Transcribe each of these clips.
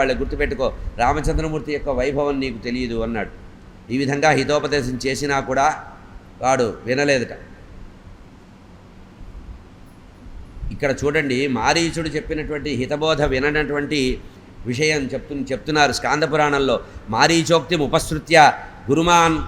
వాళ్ళ గుర్తుపెట్టుకో. రామచంద్రమూర్తి యొక్క వైభవం నీకు తెలియదు అన్నాడు. ఈ విధంగా హితోపదేశం చేసినా కూడా వాడు వినలేదట. ఇక్కడ చూడండి మారీచుడు చెప్పినటువంటి హితబోధ విననటువంటి విషయం చెప్తు చెప్తున్నారు స్కాంద పురాణంలో. మారీచోక్తి ఉపసృత్య గురుమాన్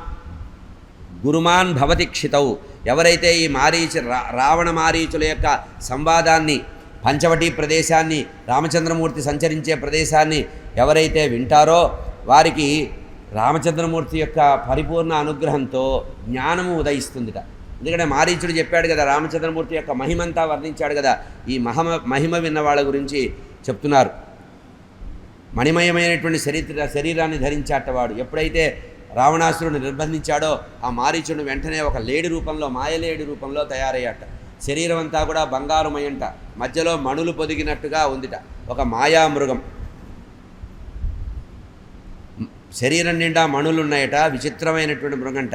గురుమాన్ భవతి క్షితవు ఎవరైతే ఈ మారీచు రా రావణ మారీచుల యొక్క సంవాదాన్ని పంచవటి ప్రదేశాన్ని రామచంద్రమూర్తి సంచరించే ప్రదేశాన్ని ఎవరైతే వింటారో వారికి రామచంద్రమూర్తి యొక్క పరిపూర్ణ అనుగ్రహంతో జ్ఞానము ఉదయిస్తుందిట. ఎందుకంటే మారీచుడు చెప్పాడు కదా రామచంద్రమూర్తి యొక్క మహిమంతా వర్ణించాడు కదా ఈ మహమ మహిమ విన్న వాళ్ళ గురించి చెప్తున్నారు. మణిమయమైనటువంటి శరీర శరీరాన్ని ధరించాటవాడు ఎప్పుడైతే రావణాసురుడు నిర్బంధించాడో ఆ మారీచుడు వెంటనే ఒక లేడి రూపంలో మాయలేడి రూపంలో తయారయ్యాట. శరీరం అంతా కూడా బంగారుమయంట. మధ్యలో మణులు పొదిగినట్టుగా ఉందిట. ఒక మాయా మృగం శరీరం నిండా మణులు ఉన్నాయట విచిత్రమైనటువంటి మృగంట.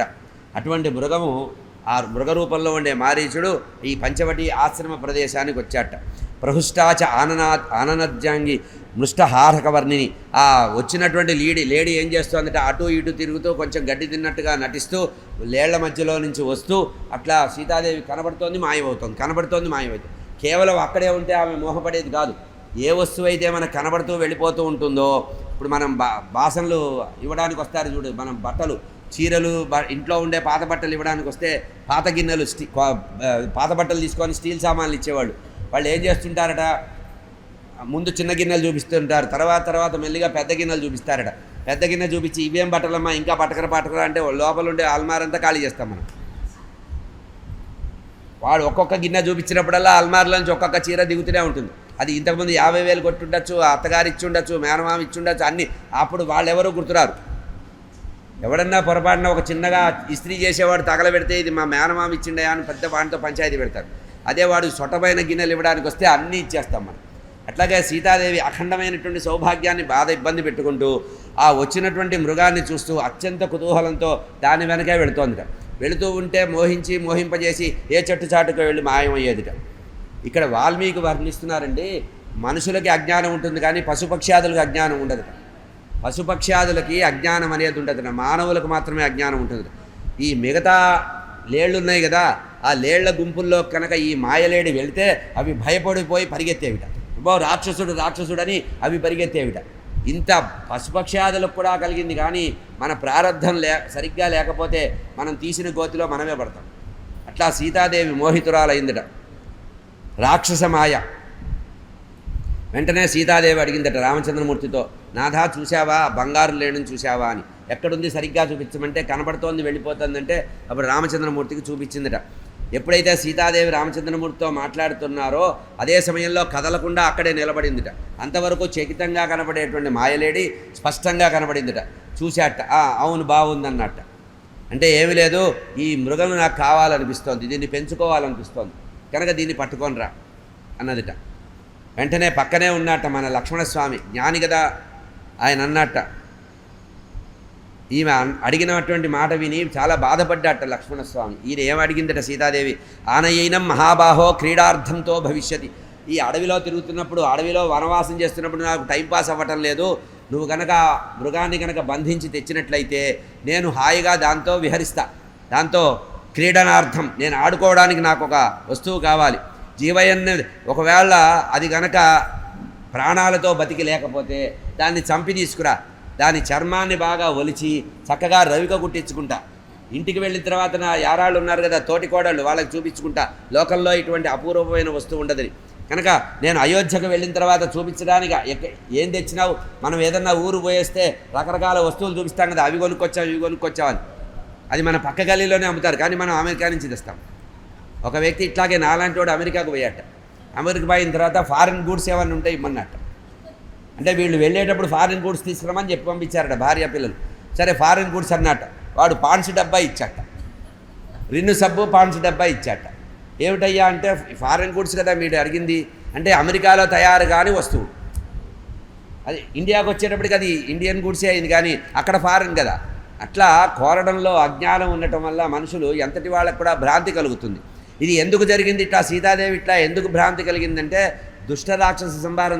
అటువంటి మృగము ఆ మృగ రూపంలో ఉండే మారీచుడు ఈ పంచవటి ఆశ్రమ ప్రదేశానికి వచ్చాట. ప్రహుష్టాచ ఆననా ఆననద్యాంగి మృష్టహారకవర్ణిని. ఆ వచ్చినటువంటి లేడీ లేడీ ఏం చేస్తుందంటే? అటు ఇటు తిరుగుతూ కొంచెం గడ్డి తిన్నట్టుగా నటిస్తూ లేళ్ళ మధ్యలో నుంచి వస్తూ అట్లా సీతాదేవి కనబడుతోంది మాయమవుతోంది కనబడుతోంది మాయమవుతుంది. కేవలం అక్కడే ఉంటే ఆమె మోహపడేది కాదు. ఏ వస్తువు అయితే మనకు కనబడుతూ వెళ్ళిపోతూ ఉంటుందో ఇప్పుడు మనం బా బాసనలు ఇవ్వడానికి వస్తారు చూడు మనం బట్టలు చీరలు ఇంట్లో ఉండే పాత బట్టలు ఇవ్వడానికి వస్తే పాత గిన్నెలు స్టీ పాత బట్టలు తీసుకొని స్టీల్ సామాన్లు ఇచ్చేవాళ్ళు. వాళ్ళు ఏం చేస్తుంటారట? ముందు చిన్న గిన్నెలు చూపిస్తుంటారు తర్వాత తర్వాత మెల్లిగా పెద్ద గిన్నెలు చూపిస్తారట. పెద్ద గిన్నె చూపించి ఇవేం బట్టలమ్మా ఇంకా పట్టకర పట్టకర అంటే లోపల ఉండే అల్మారంతా ఖాళీ చేస్తాం మనం. వాడు ఒక్కొక్క గిన్నె చూపించినప్పుడల్లా అల్మార్లో నుంచి ఒక్కొక్క చీర దిగుతూనే ఉంటుంది. అది ఇంతకుముందు యాభై వేలు కొట్టుండొచ్చు అత్తగారు ఇచ్చుండొచ్చు మేనమామ ఇచ్చుండొచ్చు అన్ని. అప్పుడు వాళ్ళు ఎవరో గుర్తురారు. ఎవడన్నా పొరపాటున ఒక చిన్నగా ఇస్త్రీ చేసేవాడు తగలబెడితే ఇది మా మేనమామ ఇచ్చిండయా అని పెద్ద వాడితో పంచాయతీ పెడతారు. అదే వాడు సొటమైన గిన్నెలు ఇవ్వడానికి వస్తే అన్నీ ఇచ్చేస్తాం మనం. అట్లాగే సీతాదేవి అఖండమైనటువంటి సౌభాగ్యాన్ని బాధ ఇబ్బంది పెట్టుకుంటూ ఆ వచ్చినటువంటి మృగాన్ని చూస్తూ అత్యంత కుతూహలంతో దాని వెనకే వెళుతోందిట. వెళుతూ ఉంటే మోహించి మోహింపజేసి ఏ చెట్టు చాటుకు వెళ్ళి మాయమయ్యేదిట. ఇక్కడ వాల్మీకి వర్ణిస్తున్నారండి మనుషులకి అజ్ఞానం ఉంటుంది కానీ పశుపక్ష్యాదులకు అజ్ఞానం ఉండదు పశుపక్ష్యాదులకి అజ్ఞానం అనేది ఉండదు మానవులకు మాత్రమే అజ్ఞానం ఉంటుంది ఈ మిగతా లేళ్ళు ఉన్నాయి కదా ఆ లేళ్ళ గుంపుల్లో కనుక ఈ మాయలేడి వెళ్తే అవి భయపడిపోయి పరిగెత్తేవిట. బో రాక్షసుడు రాక్షసుడని అవి పరిగెత్తేవిట. ఇంత పశుపక్ష్యాదులకు కూడా కలిగింది. కానీ మన ప్రారంధం లే సరిగ్గా లేకపోతే మనం తీసిన గోతిలో మనమే పడతాం. అట్లా సీతాదేవి మోహితురాలైందిట. రాక్షస మాయ వెంటనే సీతాదేవి అడిగిందట రామచంద్రమూర్తితో నాథా చూశావా? బంగారు లేడని చూశావా? అని. ఎక్కడుంది? సరిగ్గా చూపించమంటే కనబడుతోంది వెళ్ళిపోతుందంటే అప్పుడు రామచంద్రమూర్తికి చూపించిందట. ఎప్పుడైతే సీతాదేవి రామచంద్రమూర్తితో మాట్లాడుతున్నారో అదే సమయంలో కదలకుండా అక్కడే నిలబడిందిట. అంతవరకు చకితంగా కనబడేటువంటి మాయలేడి స్పష్టంగా కనబడిందిట చూశాట "ఆ, అవును బాగుందన్నట్ట అంటే ఏమి లేదు ఈ మృగం నాకు కావాలనిపిస్తోంది దీన్ని పెంచుకోవాలనిపిస్తోంది. కనుక దీన్ని పట్టుకొనిరా అన్నదిట. వెంటనే పక్కనే ఉన్నట్ట మన లక్ష్మణస్వామి జ్ఞాని కదా ఆయన అన్నట్ట ఈమె అడిగినటువంటి మాట విని చాలా బాధపడ్డాట లక్ష్మణస్వామి. ఈయన ఏమడిగిందట సీతాదేవి? ఆనయైనం మహాబాహో క్రీడార్థంతో భవిష్యతి. ఈ అడవిలో తిరుగుతున్నప్పుడు అడవిలో వనవాసం చేస్తున్నప్పుడు నాకు టైంపాస్ అవ్వటం లేదు. నువ్వు కనుక మృగాన్ని కనుక బంధించి తెచ్చినట్లయితే నేను హాయిగా దాంతో విహరిస్తా. దాంతో క్రీడనార్థం. నేను ఆడుకోవడానికి నాకు ఒక వస్తువు కావాలి. జీవయన్న ఒకవేళ అది గనక ప్రాణాలతో బతికి లేకపోతే దాన్ని చంపి తీసుకురా. దాని చర్మాన్ని బాగా ఒలిచి చక్కగా రవిక కుట్టించుకుంటా. ఇంటికి వెళ్ళిన తర్వాత నా యారాళ్ళు ఉన్నారు కదా తోటి కోడళ్ళు వాళ్ళకి చూపించుకుంటా. లోకల్లో ఇటువంటి అపూర్వమైన వస్తువు ఉండదని కనుక నేను అయోధ్యకు వెళ్ళిన తర్వాత చూపించడానికి? ఏం తెచ్చినావు? మనం ఏదన్నా ఊరు పోయేస్తే రకరకాల వస్తువులు చూపిస్తాం కదా అవి కొనుక్కొచ్చావు ఇవి కొనుక్కొచ్చావు అది మన పక్క గల్లీలోనే అమ్ముతారు కానీ మనం అమెరికా నుంచి తెస్తాం. ఒక వ్యక్తి ఇట్లాగే నాలాంటి వాడు అమెరికాకు పోయాట. అమెరికా పోయిన తర్వాత ఫారిన్ గూడ్స్ ఏమన్నా ఉంటాయి ఇమ్మన్నట్టు అంటే వీళ్ళు వెళ్ళేటప్పుడు ఫారిన్ గూడ్స్ తీసుకురామని చెప్పి పంపించారట భార్య పిల్లలు. సరే ఫారిన్ గూడ్స్ అన్నట వాడు పాన్స్ డబ్బా ఇచ్చాట. రిన్ను సబ్బు పాన్స్ డబ్బా ఇచ్చాట. ఏమిటయ్యా అంటే ఫారిన్ గూడ్స్ కదా మీరు అడిగింది. అంటే అమెరికాలో తయారు కాని వస్తువు. అది ఇండియాకు వచ్చేటప్పటికి అది ఇండియన్ గూడ్సే అయింది కానీ అక్కడ ఫారిన్ కదా. అట్లా కోరడంలో అజ్ఞానం ఉండటం వల్ల మనుషులు ఎంతటి వాళ్ళకు కూడా భ్రాంతి కలుగుతుంది. ఇది ఎందుకు జరిగింది ఇట్లా సీతాదేవి ఇట్లా ఎందుకు భ్రాంతి కలిగిందంటే దుష్ట రాక్షస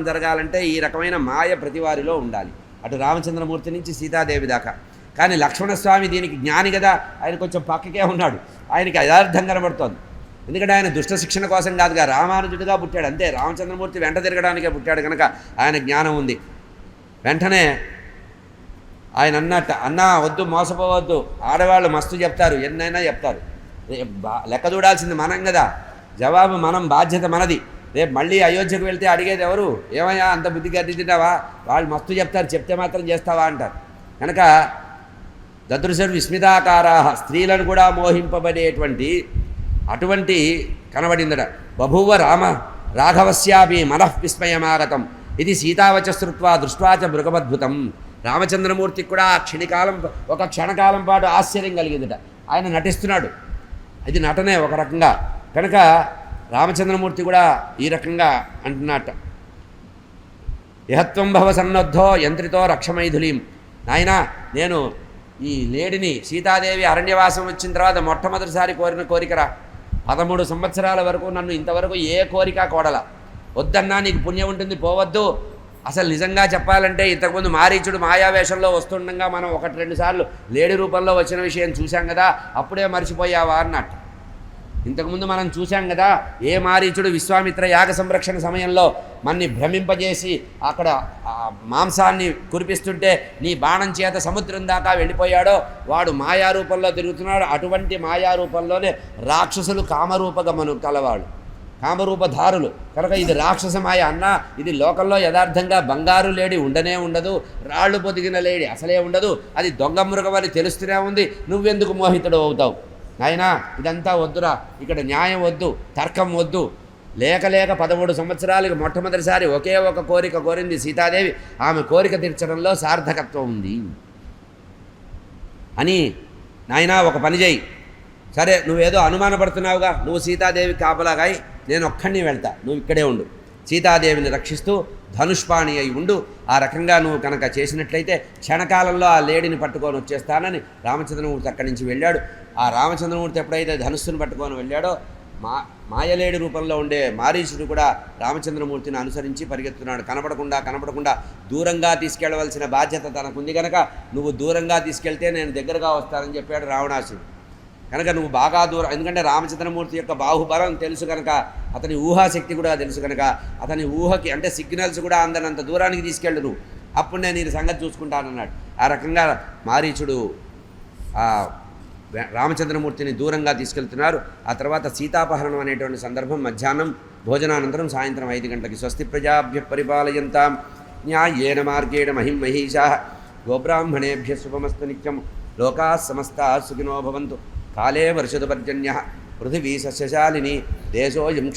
జరగాలంటే ఈ రకమైన మాయ ప్రతివారిలో ఉండాలి. అటు రామచంద్రమూర్తి నుంచి సీతాదేవి దాకా. కానీ లక్ష్మణస్వామి దీనికి జ్ఞాని కదా. ఆయన కొంచెం పక్కకే ఉన్నాడు. ఆయనకి యథార్థం కనబడుతోంది. ఎందుకంటే ఆయన దుష్ట శిక్షణ కోసం కాదుగా రామానుజుడిగా పుట్టాడు. అంతే రామచంద్రమూర్తి వెంట తిరగడానికే పుట్టాడు కనుక ఆయన జ్ఞానం ఉంది. వెంటనే ఆయన అన్నట్ట అన్నా వద్దు మోసపోవద్దు. ఆడవాళ్ళు మస్తు చెప్తారు ఎన్నైనా చెప్తారు. లెక్క చూడాల్సింది మనం కదా. జవాబు మనం బాధ్యత మనది. రేపు మళ్ళీ అయోధ్యకు వెళ్తే అడిగేది ఎవరు? ఏమయ్యా అంత బుద్ధిగా గద్దిద్దావా వాళ్ళు మస్తు చెప్తారు చెప్తే మాత్రం చేస్తావా అంటారు. కనుక దదృశర్ విస్మితాకారా స్త్రీలను కూడా మోహింపబడేటువంటి అటువంటి కనబడిందట. బభూవ రామ రాఘవస్యాపి మనః విస్మయమాగతం. ఇది సీతావచశ్రుత్వా దృష్టాచ మృగమద్భుతం. రామచంద్రమూర్తికి కూడా క్షణికాలం ఒక క్షణకాలం పాటు ఆశ్చర్యం కలిగిందట. ఆయన నటిస్తున్నాడు. ఇది నటనే ఒక రకంగా. కనుక రామచంద్రమూర్తి కూడా ఈ రకంగా అంటున్నట్ట ఇహత్వం భవ సన్నద్ధో యంత్రితో రక్షమైథులీం నాయనా నేను ఈ లేడిని సీతాదేవి అరణ్యవాసం వచ్చిన తర్వాత మొట్టమొదటిసారి కోరిన కోరికరా. పదమూడు సంవత్సరాల వరకు నన్ను ఇంతవరకు ఏ కోరిక కోడల. వద్దన్నా నీకు పుణ్యం ఉంటుంది పోవద్దు. అసలు నిజంగా చెప్పాలంటే ఇంతకుముందు మారీచుడు మాయావేషంలో వస్తుండగా మనం ఒకటి రెండు సార్లు లేడి రూపంలో వచ్చిన విషయం చూశాం కదా అప్పుడే మర్చిపోయావా అన్నట్టు ఇంతకుముందు మనం చూశాం కదా ఏ మారీచుడు విశ్వామిత్ర యాగ సంరక్షణ సమయంలో మన్ని భ్రమింపజేసి అక్కడ మాంసాన్ని కురిపిస్తుంటే నీ బాణం చేత సముద్రం దాకా వెళ్ళిపోయాడో వాడు మాయా రూపంలో తిరుగుతున్నాడు. అటువంటి మాయారూపంలోనే రాక్షసులు కామరూపగమను కలవాడు. కామరూపధారులు. కనుక ఇది రాక్షస మాయ అన్న ఇది లోకంలో యథార్థంగా బంగారు లేడి ఉండనే ఉండదు రాళ్ళు పొదిగిన లేడి అసలే ఉండదు అది దొంగ మృగమని తెలుస్తూనే ఉంది. నువ్వెందుకు మోహితుడు అవుతావు? నాయనా ఇదంతా వద్దురా. ఇక్కడ న్యాయం వద్దు తర్కం వద్దు. లేక లేక పదమూడు సంవత్సరాలకు మొట్టమొదటిసారి ఒకే ఒక కోరిక కోరింది సీతాదేవి. ఆమె కోరిక తీర్చడంలో సార్థకత్వం ఉంది. అని నాయనా ఒక పని చేయి. సరే నువ్వేదో అనుమానపడుతున్నావుగా. నువ్వు సీతాదేవి కాపలాగాయి నేను ఒక్కడిని వెళ్తా. నువ్వు ఇక్కడే ఉండు. సీతాదేవిని రక్షిస్తూ ధనుష్పాణి అయి ఉండు. ఆ రకంగా నువ్వు కనుక చేసినట్లయితే క్షణకాలంలో ఆ లేడిని పట్టుకొని వచ్చేస్తానని రామచంద్రమూర్తి అక్కడి నుంచి వెళ్ళాడు. ఆ రామచంద్రమూర్తి ఎప్పుడైతే ధనుస్సును పట్టుకొని వెళ్ళాడో మా మాయలేడి రూపంలో ఉండే మారీచుడు కూడా రామచంద్రమూర్తిని అనుసరించి పరిగెత్తున్నాడు. కనపడకుండా కనపడకుండా దూరంగా తీసుకెళ్ళవలసిన బాధ్యత తనకుంది కనుక నువ్వు దూరంగా తీసుకెళ్తే నేను దగ్గరగా వస్తానని చెప్పాడు రావణాసుడు. కనుక నువ్వు బాగా దూరం ఎందుకంటే రామచంద్రమూర్తి యొక్క బాహుబలం తెలుసు కనుక అతని ఊహాశక్తి కూడా తెలుసు కనుక అతని ఊహకి అంటే సిగ్నల్స్ కూడా అందనంత దూరానికి తీసుకెళ్ళు నువ్వు అప్పుడు నేను ఈ సంగతి చూసుకుంటానన్నాడు. ఆ రకంగా మారీచుడు రామచంద్రమూర్తిని దూరంగా తీసుకెళ్తున్నారు. ఆ తర్వాత సీతాపహరణం అనేటువంటి సందర్భం మధ్యాహ్నం భోజనానంతరం సాయంత్రం ఐదు గంటలకి స్వస్తి ప్రజాభ్య పరిపాలయంతాం. న్యాయేన మార్గేణ మహిం మహిషా. గోబ్రాహ్మణేభ్య శుభమస్తు నిత్యం. లోకా సమస్తా సుఖినో భవంతు. కాలే వర్షదు పర్జన్య. పృథివీ సస్యశాలిని. దేశోయం